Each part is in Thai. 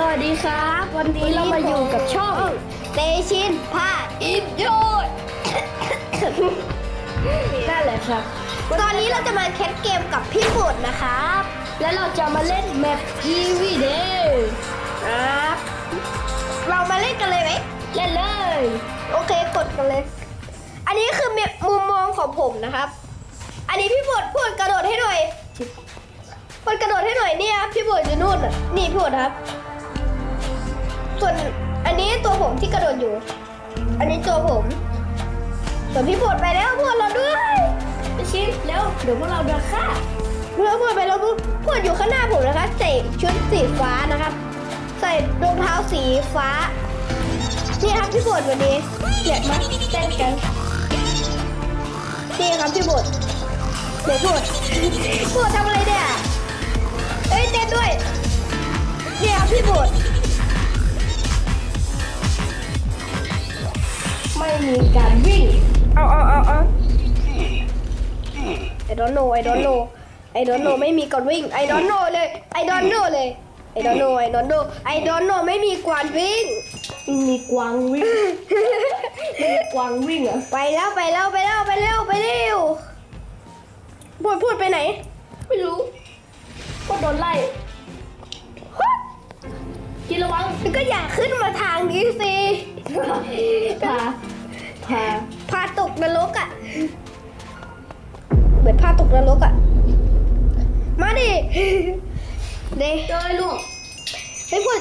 สวัสดีครับ วันนี้เรามาอยู่กับช่องเตชินพาอินโยนั่นแหละครับ ตอนนี้เราจะมาแคสเกมกับพี่ฝนนะครับ แล้วเราจะมาเล่นแมป EVD ครับเรามาเล่นกันเลยไหมเล่นเลย โอเคกดกันเลย อันนี้คือมุมมองของผมนะครับ อันนี้พี่ฝนพูดกระโดดให้หน่อยพูดกระโดดให้หน่อยเนี่ยพี่ฝนอยู่นู่นน่ะนี่พี่ฝนครับ ส่วนอันนี้ตัวผมที่กระโดดอยู่ อันนี้ตัวผม ส่วนพี่ฝนไปแล้วพวกเราด้วยชิมแล้วเดี๋ยวพวกเราเดินค่าเพื่อนเพื่อนไปแล้วเพื่อนอยู่ข้างหน้าผมนะคะใส่ชุดสีฟ้านะครับ ใส่รองเท้าสีฟ้านี่ครับพี่บดวันนี้เดี๋ยวมาเต้นกันนี่ครับพี่บดเดี๋ยวบดบดทำอะไรเนี่ยเอ้ยเต้นด้วยนี่ครับพี่บด ม่มีการวิ่ง เอาเอาเอาเอาไอดอนโนไอดอนโนไอดอนโนไม่มีก่อนวิ่งไอดอนโนเลยไอดอนโนเลยไอดอนโนไอดอนโนไอดอนโนไม่มีกวานวิ่ง มีกวางวิ่ง มีกวางวิ่งเหรอไปแล้วไปแล้วไปแล้วไปแล้วไปเร็วพูดพูดไปไหน ไม่รู้ก็โดนไล่กินระวัง ก็อยากขึ้นมาทางนี้สิพา พาพาตกนรกอะ่ะเหมือนพาตกนรกอะ่ะ มาดิเด้เจอไอ้ลูกไอ้พูด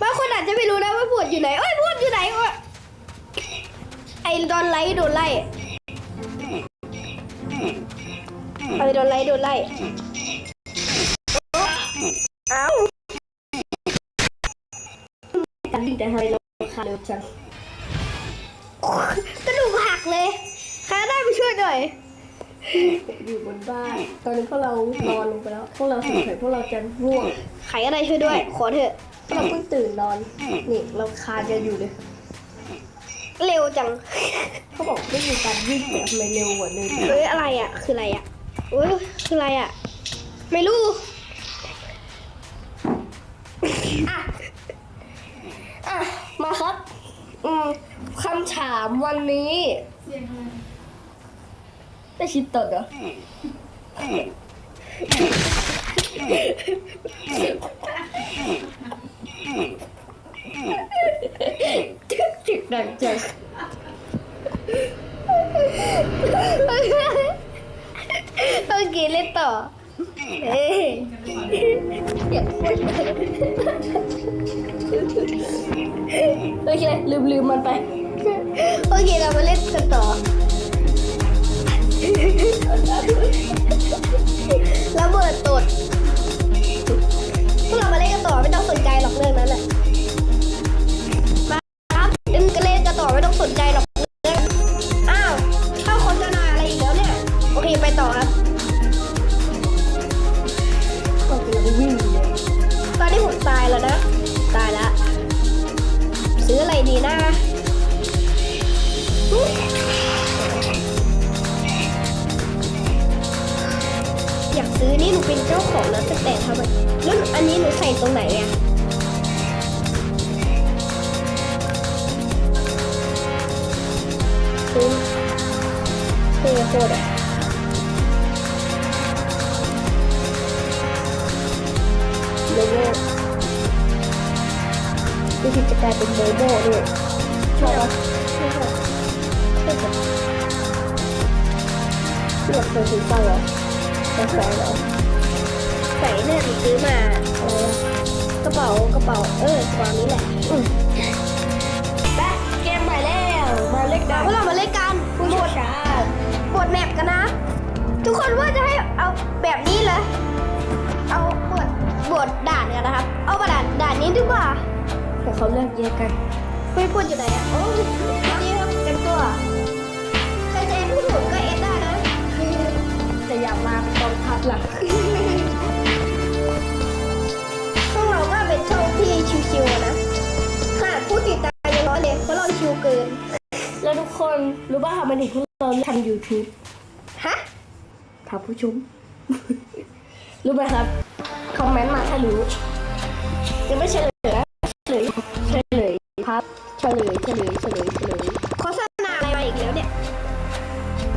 บางคนอาจจะไม่รู้นะว่าพูดอยู่ไหนเอ้ยพูดอยู่ไหนวะไอ้โดนไล่โดนไล่ไอ้โดนไล่โดนไล่เอ้าการวิ่งแต่ทำไมเราขาเร็วจัง กระดูกหักเลยใครได้ไปช่วยหน่อย อยู่บนบ้าน ตอนนี้พวกเรานอนลงไปแล้ว พวกเราสงสัยพวกเราจะง่วงใครก็ได้ช่วยด้วย ขอเถอะเราเพิ่งตื่นนอน นี่เราคาจะอยู่เลย เร็วจัง เขาบอกไม่มีการวิ่งแต่ทำไมเร็วกว่าเดิมเอ้ยอะไรอะ คืออะไรอะเอ้ยคืออะไรอะ ไม่รู้อะอะมาครับ อืมคำถามวันนี้ได้ชิดตดเหรอจิกดังจังต้องกินเล่นต่อเอ้ยอยากพูดโอเคลืมลืมมันไป โอเคเรามาเล่นกันต่อระเบิดตดพวกเรามาเล่นกันต่อไม่ต้องสนใจหรอกเรื่องนั้นแหละ นนี้หนูใส่ตรงไหนอะซื้อเท่โคตรอะโลโก้ดูที่จะ รอใส่เหรอใส่เนี่ยหนูซื้อมาอะไรอะกระเป๋ากระเป๋าเออกระเป๋านี้แหละอืมแป๊ะเกมใหม่แล้ว มาเล่นกัเดี๋ยนวพวกเรามาเล่นกันคุณบดช้าบดแมปกันนะ ทุกคนว่าจะให้เอาแบบนี้เลย เอาบดบดด่านกันนะครับ เอามาด่านด่านนี้ดีกว่าแต่เขาเลือกแยกกันเฮ้ยพูดอยู่ไหนอะโอ้ยนี่ครับเต็มตัวใครจะเอ็นผู้ถูกก็เอ็นได้นะแต่อยากมาเป็นกองทัพล่ะ มถึงพวกเราทำ YouTube ฮะถามผู้ชม รู้ไหมครับ คอมเมนต์มาถ้ารู้ยังไม่เฉลยนะครับเฉลยเฉลยเฉลยเฉลยโฆษณาอะไรมาอีกแล้วเนี่ย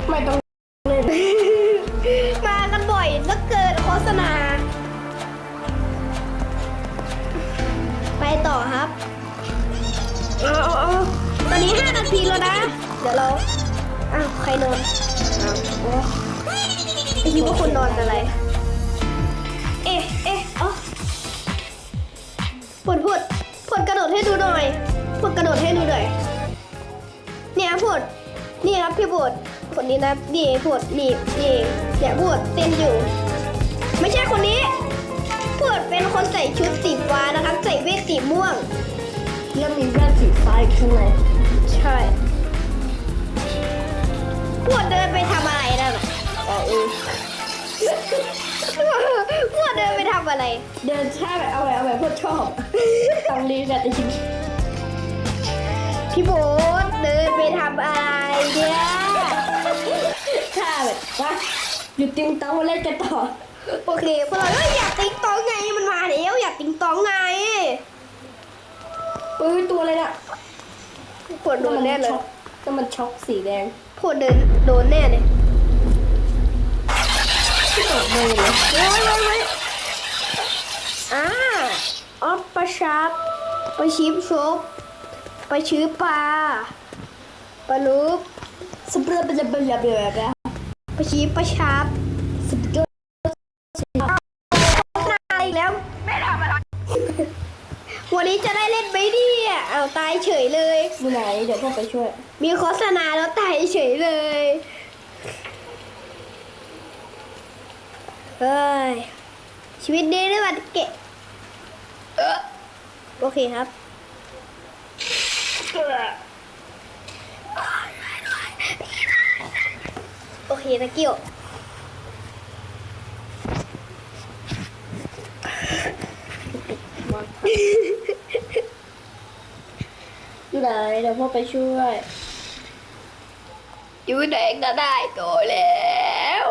ไม่ต้องเล่น มากันบ่อยเหลือเกินโฆษณา ไปต่อครับ เอาเอาเอาตอนนี้ 5 นาทีแล้วนะ เดี๋ยวเรา อ้าวใครนอนอ้าวโอ้ไม่คิดว่าคนนอนอะไร เอ๊ะเอ๊ะอ๋อผลผลผลกระโดดให้ดูหน่อยผลกระโดดให้ดูหน่อย เนี่ยผลนี่ครับพี่บดคนนี้นะนี่ผลนี่นี่เนี่ยผลเต้นอยู่ ไม่ใช่คนนี้ผลเป็นคนใส่ชุดสีฟ้านะครับ ใส่เวทสีม่วง แล้วมีแว่นสีฟ้าอยู่ข้างในใช่ ผลเดินไปทำอะไรนั่นน่ะอ๋อเออผลเดินไปทำอะไร เดินท่าแบบเอาแบบเอาแบบพวกชอบตังดีแต่จะชิมพี่โบ๊ทเดินไปทำอะไรเนี่ยท่าแบบว่าหยุดติ้งต้องมาเล่นกันต่อ โอเคพวกเราเอ้ยอยากติ๊งตองไงมันมาแล้วอยากติ๊งตองไงเอ้ยตัวอะไรน่ะผลโดนแน่เลยช็อกแล้วมันช็อกสีแดง ผลเดินโดนแน่เลยตกเลยเลยเฮ้ยเฮ้ยเฮ้ยอ่าออฟปลาชับปลาชิมชบปลาชื้อปลาปลาลูกสเปรย์เป็นจะเป็นแบบแบบแบบปลาชีปลาชับสเปรย์นาอีกแล้วไม่ทำอะไรวันนี้จะได้เล่นไหมเนี่ย เอาวตายเฉยเลย อยู่ไหนเดี๋ยวพ่อไปช่วย มีโฆษณาแล้วตายเฉยเลยเฮ้ยชีวิตดีด้วยวันเกะเอ้อโอเคครับโอเคตะเกียว อยู่ไหนเดี๋ยวพ่อไปช่วย อยู่ไหนก็ได้โตแล้ว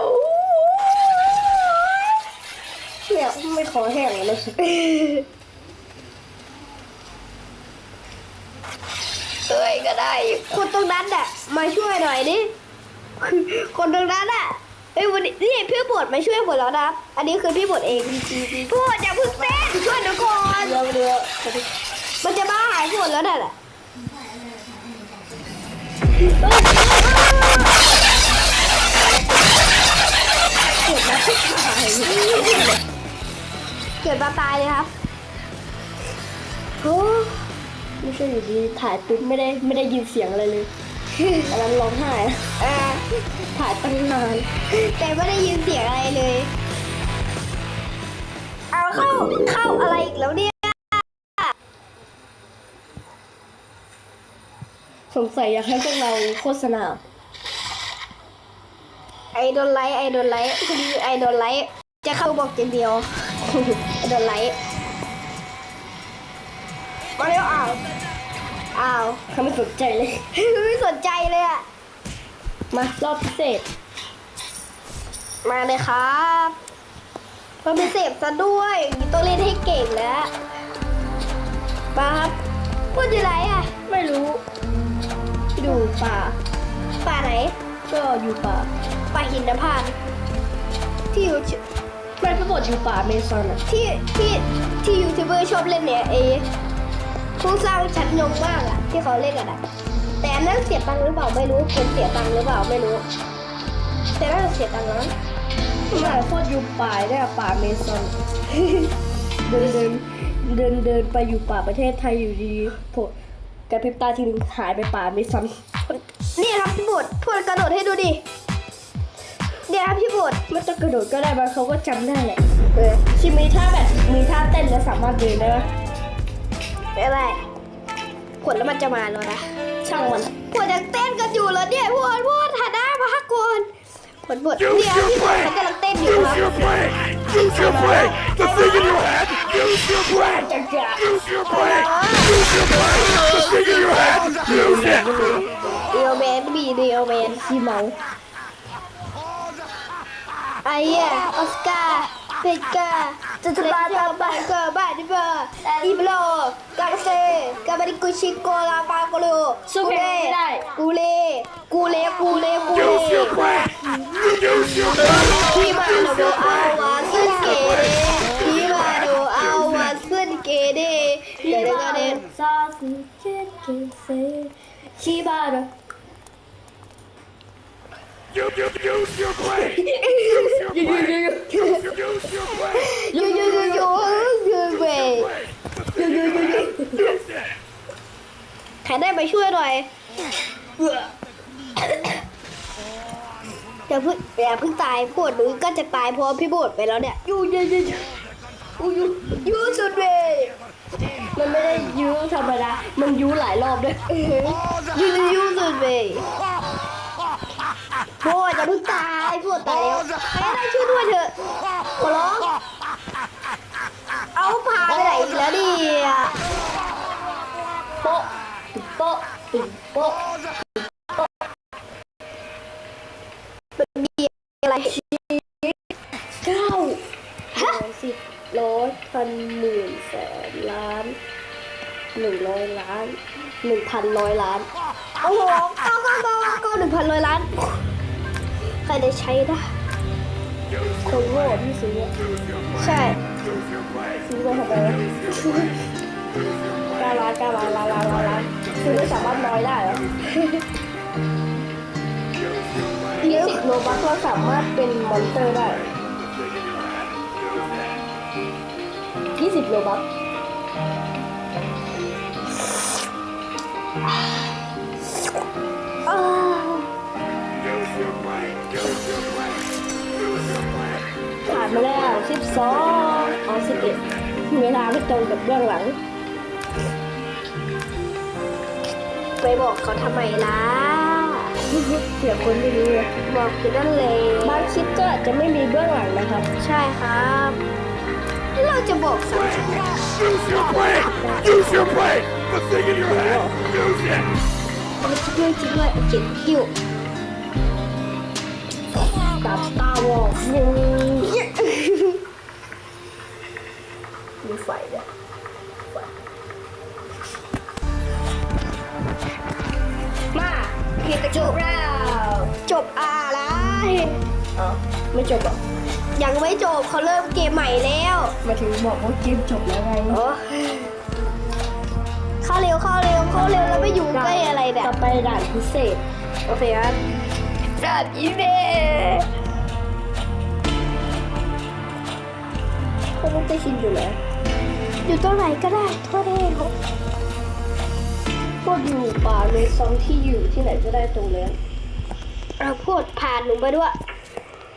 เนี่ยไม่ขอแห้งเลยเอ้ยก็ได้ คนตรงนั้นอะ มาช่วยหน่อยดิคนตรงนั้นอะเอ้ยวันนี้นี่พี่บดมาช่วยบดแล้วนะอันนี้คือพี่บดเองพี่บดอย่าเพึ่งเต้นช่วยหนูก่อนเดี๋ยวเดี๋ยวมันจะบ้าหายบดแล้วน่ะแหละ เกิดมาตายเลยครับโอ้ไม่ใช่อยู่ดีถ่ายปุ๊บไม่ได้ไม่ได้ยินเสียงอะไรเลยกำลังร้องไห้ถ่ายตั้งนานแต่ไม่ได้ยินเสียงอะไรเลย เอาเข้าเข้าอะไรอีกแล้วเนี่ย สงสัยอยากให้พวกเราโฆษณาไอโดนไลท์ไอโดนไลท์คือไอโดนไลท์จะเข้าบอกอย่างเดียวไอโดนไลท์มาเร็วอ้าวอ้าวเขาไม่สนใจเลยไม่สนใจเลยอะมารอบพิเศษ มาเลยครับมาเป็นเสพซะด้วยอย่างนี้ต้องเล่นให้เก่งแล้วมาครับพูดอยู่ไรอะไม่รู้ อยู่ป่า ป่าไหน ก็อยู่ป่า ป่าหินนพาน ที่อยู่ไม่พี่บดอยู่ป่าเมซอนอะที่ที่ที่ยูทูบเบอร์ชอบเล่นเนี่ยเอผู้สร้างชั้นยงมากอะที่เขาเล่นกันอะแต่นนั้นเสียตังค์หรือเปล่าไม่รู้เป็นเสียตังค์หรือเปล่าไม่รู้ แต่น่าจะเสียตังค์นะที่โคตรอยู่ป่าเนี่ยป่าเมซอนเดินเดินเดินเดินไปอยู่ป่าประเทศไทยอยู่ดีๆโผล่ กระพริบตาทีนึงหายไปป่าเมซอนนี่ครับพี่บุตรพูดกระโดดให้ดูดิเนี่ยครับพี่บุตรไม่ต้องกระโดดก็ได้บางเขาก็จำได้แหละเออชิมีท่าแบบมีท่าเต้นแล้วสามารถเดินได้ไหมไม่เป็นไรขวดแล้วมันจะมาแล้วนะช่างมันขวดยังเต้นกันอยู่แล้วเนี่ยพูดพูดหันหน้ามาฮักกวนขวดบุตรเนี่ยพี่บุตรเขากำลังเต้นอยู่ครับ Use your brain! The thing in your head! Use your brain! Use your brain! Use your brain! The thing in your head! Use it! The man be the man. railman, Simão. Aí, Oscar! เป็ดกาจะตุรัสทำไปเกอร์บานดิเบอร์อีบโลกาเซกาบริกุชิโกลาปาโกโลสุเกกูเลกูเลกูเลกูเลที่มาโนเอาวาขึ้นเกเรที่มาโนเอาวาขึ้นเกเรเดี๋ยวก็เด่นซาสุเกเรที่มาโน use your brain! Use your brain! Use your, use your brain! ยโยโยโยโยเวย Brain! Use it! ใครได้ไปช่วยหน่อยอย่าเพิ่งอย่าเพิ่งตายพวดหนูก็จะตายเพราะพี่โบดไปแล้วเนี่ยยูยูยูยูยูยูยูสุดเวยมันไม่ได้ยูธรรมดามันยูหลายรอบด้วยยูยูยูสุดเวย โบดอย่าเพิ่งตายพวดตายแล้วใครได้ช่วยด้วยเถอะขอร้องเอาพาไปไหนอีกแล้วเนี่ยโป๊ะตึกโป๊ะตึกโป๊ะอะไรเก้าร้อยสิบร้อยพันหมื่นแสนล้านหนึ่งร้อยล้านหนึ่งพันร้อยล้านโอ้โหเก้าเก้าเก้าเก้าหนึ่งพันร้อยล้าน ใครได้ใช้ได้คนโง่ที่ซื้อใช่ซื้อมาทำไมวะกาล้านกาล้านล้านล้านล้านล้านซื้อไม่สามารถน้อยได้หรอยี่สิบโลบัคเราสามารถเป็นมอนสเตอร์ได้ยี่สิบโลบัค มาแล้วสิบสองอ๋อสิบเอ็ดเวลาไม่ตรงกับเบื้องหลัง ไปบอกเขาทำไมล่ะเสียคนไม่รู้เลยบอกอยู่นั่นเลยบางคลิปก็อาจจะไม่มีเบื้องหลังนะครับ ใช่ครับแล้วเราจะบอกสังคม Use your brain! Use your brain! The thing in your head! Use it! จริงด้วยจริงด้วยเจ็บหิวตับตาวอลฟู มีไฟด้วยมาผิดจบแล้ว จบอะไรอ๋อไม่จบหรอยังไม่จบเขาเริ่มเกมใหม่แล้วมาถึงบอกว่าเกมจบแล้วไงโอ้เข้าเร็วเข้าเร็วเข้าเร็วแล้วไม่อยู่ใกล้อะไรเนี่ยต่อไปด่านพิเศษโอเคครับจับอีเมก็ไม่ได้ชินอยู่แล้ว อยู่ตรงไหนก็ได้ทั่วเทศพวกอยู่ป่าในซองที่อยู่ที่ไหนก็ได้ตรงนั้นเราพูดผ่านหนูไปด้วย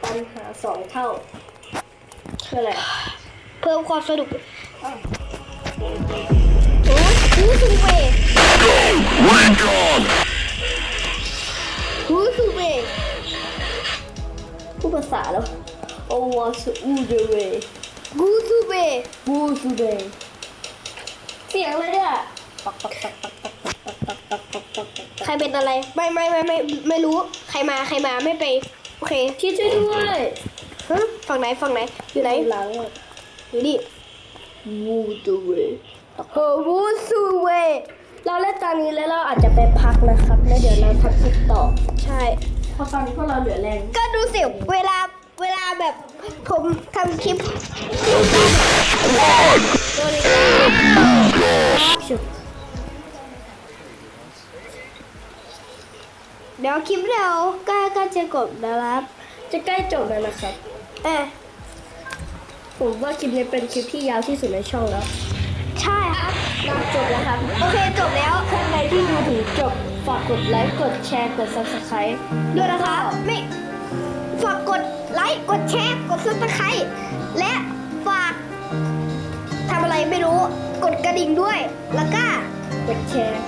ปัญหาสองเท่าคืออะไรเพิ่มความสนุกโอ้ยฮูซูเว Recon! ฮูซูเวผู้ภาษาแล้วโอวาสูอูเดเว กูซูเบกูซูเบเสียงอะไรเนี่ยใครเป็นอะไร ไม่ไม่ไม่ไม่ไม่รู้ ใครมาใครมาไม่ไป โอเคช่วยด้วยฮะฝั่งไหนฝั่งไหน อยู่ไหนหลังอยู่ดิวูซูเวโอ้วูซูเวเราเล่นตอนนี้แล้วเราอาจจะไปพักนะครับ แล้วเดี๋ยวเราทำคลิปต่อ ใช่เพราะตอนนี้พวกเราเหลือแรง ก็ดูสิ เวลา เวลาแบบผมทำคลิปโดนเลยเดี๋ยวคลิปเราก็ก็จะกดนะครับ จะใกล้จบแล้วนะครับ เออผมว่าคลิปนี้เป็นคลิปที่ยาวที่สุดในช่องแล้ว ใช่ครับเราจบแล้วครับ โอเคจบแล้วท่านใดที่ดูถึงจบ ฝากกดไลค์ กดแชร์ กด subscribe ด้วยนะคะไม่ฝากกด ไลค์ กดแชร์ กดซับสไครต์และฝากทำอะไรไม่รู้ กดกระดิ่งด้วย แล้วก็กดแชร์